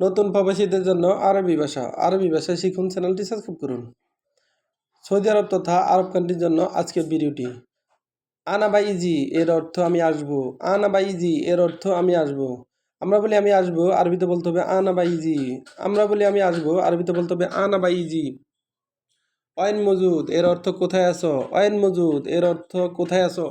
নতুন প্রবাসীদের জন্য আরবি ভাষা আরবি ভাষা শিখুন চ্যানেলটি সাবস্ক্রাইব করুন। সৌদি আরব তথা আরব কান্ট্রির জন্য আজকের ভিডিওটি। আনা বা ইজি, এর অর্থ আমি আসব। আনা বা ইজি, এর অর্থ আমি আসব। আমরা বলি আমি আসব, আরবিতে বলতে হবে আনা বা ইজি। আমরা বলি আমি আসব, আরবিতে বলতে হবে আনা বা ইজি। অয়েন মজুদ, এর অর্থ কোথায় আছো? অয়েন মজুদ, এর অর্থ কোথায় আছো?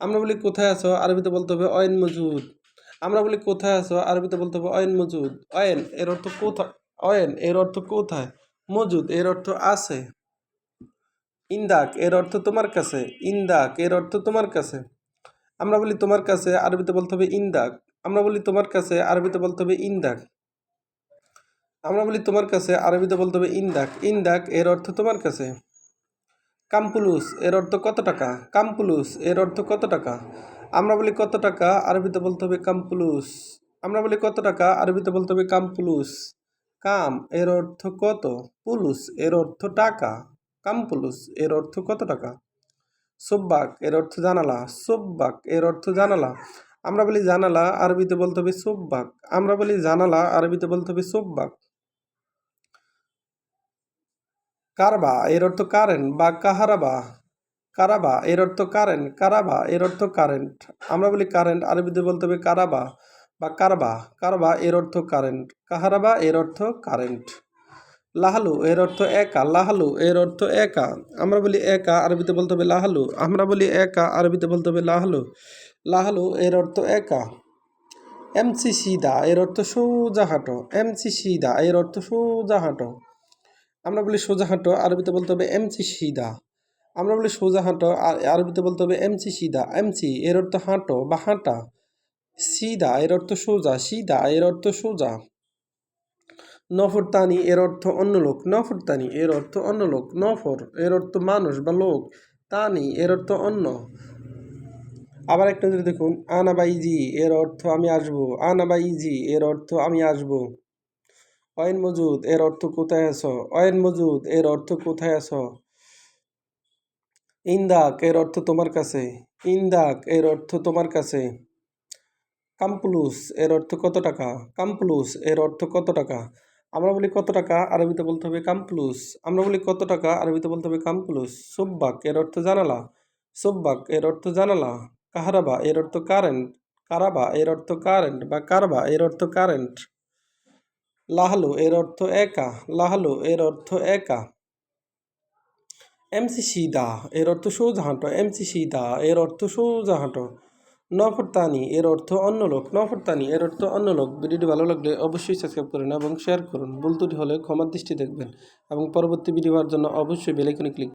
আমরা বলি কোথায় আছো? আরবিতে বলতে হবে অয়েন মজুদ। আমরা বলি, কোথায় আছো? আরবিতে বলতে হবে, অয়েন মজুদ। অয়েন এর অর্থ কোথায়? অয়েন এর অর্থ কোথায়? মজুদ এর অর্থ আছে। ইন্দাক এর অর্থ তোমার কাছে। ইন্দাক এর অর্থ তোমার কাছে। আমরা বলি, তোমার কাছে। আরবিতে বলতে হবে, ইন্দাক। আমরা বলি, তোমার কাছে। আরবিতে বলতে হবে, ইন্দাক। আমরা বলি, তোমার কাছে। আরবিতে বলতে হবে, ইন্দাক। ইন্দাক এর অর্থ তোমার কাছে। কামপুলুস এর অর্থ কত টাকা? কামপুলুস এর অর্থ কত টাকা? আমরা বলি কত টাকা? আরবিতে বলতে হবে কামপুলুস আমরা বলি কত টাকা? আরবিতে বলতে হবে কামপুলুস কাম, এর অর্থ কত? পুলুস, এর অর্থ টাকা। কামপুলুস এর অর্থ কত টাকা? সোব্বাক, এর অর্থ জানালা। সোব্বাক, এর অর্থ জানালা। আমরা বলি জানালা, আরবিতে বলতে হবে সোব্বাক। আমরা বলি জানালা, আরবিতে বলতে হবে সোব্বাক। কারবা, এর অর্থ কারেন্ট বা কাহারাবা। কারাবা, এর অর্থ কারেন্ট, কারাবা, এর অর্থ কারেন্ট। আমরা বলি কারেন্ট, আরবিতে বলতে হবে কারাবা বা কারবা। কারবা, এর অর্থ কারেন্ট। কাহারাবা, এর অর্থ কারেন্ট। লাহালু, এর অর্থ একা। লাহালু, এর অর্থ একা। আমরা বলি একা, আরবিতে বলতে হবে লাহালু। আমরা বলি একা, আরবিতে বলতে হবে লাহালু। লাহালু, এর অর্থ একা। এমসি সিদা, এর অর্থ সোজা হাঁটো। এমসি সিদা, এর অর্থ সোজা হাঁটো। আমরা বলি সোজা হাঁটো, আরবিতে বলতে হবে এমসি সিদা। আমরা বলি সোজা হাঁটো আর আরবিতে বলতে হবে এমসি সিদা এমসি এর অর্থ হাঁটো বা হাঁটা সিদা এর অর্থ সোজা সিদা এর অর্থ সোজা নফরতানি এর অর্থ অন্য লোক নফরতানি এর অর্থ অন্য লোক নফর এর অর্থ মানুষ বা লোক তানি এর অর্থ অন্য আবার একটা যদি দেখুন আনাবাইজি এর অর্থ আমি আসব আনাবাইজি এর অর্থ আমি আসব অয়েন মজুদ এর অর্থ কোথায় আছো অয়েন মজুদ এর অর্থ কোথায় আছো ইন্দাক এর অর্থ তোমার কাছে ইন্দাক এর অর্থ তোমার কাছে কামপুলুস এর অর্থ কত টাকা কামপুলুস এর অর্থ কত টাকা আমরা বলি কত টাকা আরবিতে বলতে হবে কামপুলুস আমরা বলি কত টাকা আরবিতে বলতে হবে কামপুলুস সুব্বাক এর অর্থ জানালা সুব্বাক এর অর্থ জানালা কাহারাবা এর অর্থ কারেন্ট কারাবা এর অর্থ কারেন্ট বা কারবা এর অর্থ কারেন্ট লাহালু এর অর্থ একা লাহালু এর অর্থ একা এমসি সিদা এর অর্থ সোজা হাঁটো। এমসি সিদা এর অর্থ সোজা হাঁটো। নফরতানি, এর অর্থ অন্য লোক। নফরতানি, এর অর্থ অন্য লোক। ভিডিওটি ভালো লাগলে অবশ্যই সাবস্ক্রাইব করুন এবং শেয়ার করুন। ভুল হলে ক্ষমার দৃষ্টি দেখবেন এবং পরবর্তী ভিডিও হওয়ার জন্য অবশ্যই বেলাইকনে ক্লিক